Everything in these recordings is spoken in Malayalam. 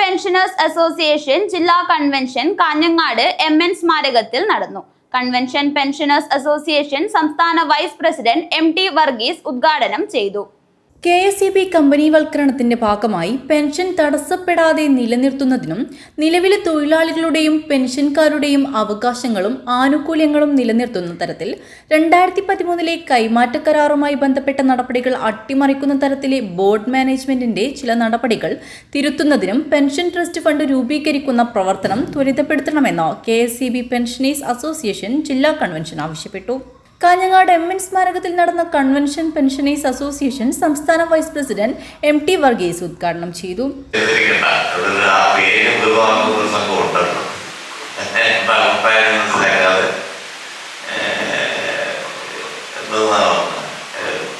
പെൻഷനേഴ്സ് അസോസിയേഷൻ ജില്ലാ കൺവെൻഷൻ കാഞ്ഞങ്ങാട് എം എൻ സ്മാരകത്തിൽ നടന്നു. കൺവെൻഷൻ പെൻഷനേഴ്സ് അസോസിയേഷൻ സംസ്ഥാന vice president M T Varghese ഉദ്ഘാടനം ചെയ്തു. കെ എസ് ഇ ബി കമ്പനിവൽക്കരണത്തിന്റെ ഭാഗമായി പെൻഷൻ തടസ്സപ്പെടാതെ നിലനിർത്തുന്നതിനും നിലവിലെ തൊഴിലാളികളുടെയും പെൻഷൻകാരുടെയും അവകാശങ്ങളും ആനുകൂല്യങ്ങളും നിലനിർത്തുന്ന തരത്തിൽ രണ്ടായിരത്തി പതിമൂന്നിലെ കൈമാറ്റ കരാറുമായി ബന്ധപ്പെട്ട നടപടികൾ അട്ടിമറിക്കുന്ന തരത്തിലെ ബോർഡ് മാനേജ്മെന്റിന്റെ ചില നടപടികൾ തിരുത്തുന്നതിനും പെൻഷൻ ട്രസ്റ്റ് ഫണ്ട് രൂപീകരിക്കുന്ന പ്രവർത്തനം ത്വരിതപ്പെടുത്തണമെന്ന് K S E B pensioners association ജില്ലാ കൺവെൻഷൻ ആവശ്യപ്പെട്ടു. കാഞ്ഞങ്ങാട് എം എൻ സ്മാരകത്തിൽ നടന്ന കൺവെൻഷൻ പെൻഷനേഴ്സ് അസോസിയേഷൻ സംസ്ഥാന vice president M T Varghese ഉദ്ഘാടനം ചെയ്തു.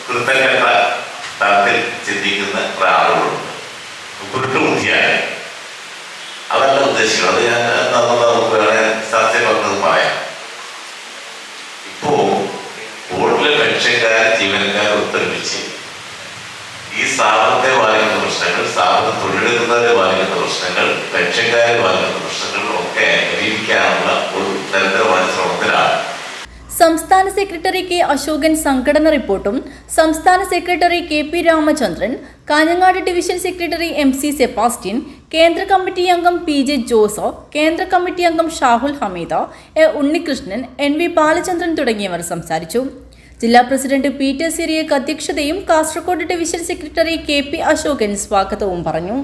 കൃത്യഘട്ട തലത്തിൽ ചിന്തിക്കുന്ന ഒരാളുകളുണ്ട് ആളുകളുണ്ട് അതല്ല ഉദ്ദേശിക്കുന്നത്. അത് ഞാൻ പെൻഷൻകാർ ജീവനക്കാർ ഒത്തൊരുമിച്ച്. ഈ സ്ഥാപനത്തെ ബാധിക്കുന്ന പ്രശ്നങ്ങൾ സ്ഥാപനം തൊഴിലെടുക്കുന്നവരെ ബാധിക്കുന്ന പ്രശ്നങ്ങൾ പെൻഷൻകാരെ ബാധിക്കുന്ന പ്രശ്നങ്ങൾ ഒക്കെ പരിഹരിക്കാനുള്ള ഒരു നിരന്തരമായ ശ്രമത്തിലാണ്. സംസ്ഥാന സെക്രട്ടറി കെ അശോകൻ സംഘടന റിപ്പോർട്ടും സംസ്ഥാന secretary K P Ramachandran Kanhangad division secretary M C Sebastian കേന്ദ്ര കമ്മിറ്റി അംഗം പി ജെ ജോസഫ് കേന്ദ്ര കമ്മിറ്റി അംഗം Shahul Hameed A Unnikrishnan N V Balachandran തുടങ്ങിയവർ സംസാരിച്ചു. ജില്ലാ president Peter Cyriac അധ്യക്ഷതയും Kasaragod division secretary K P Ashokan സ്വാഗതവും പറഞ്ഞു.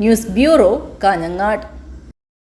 News bureau Kanhangad.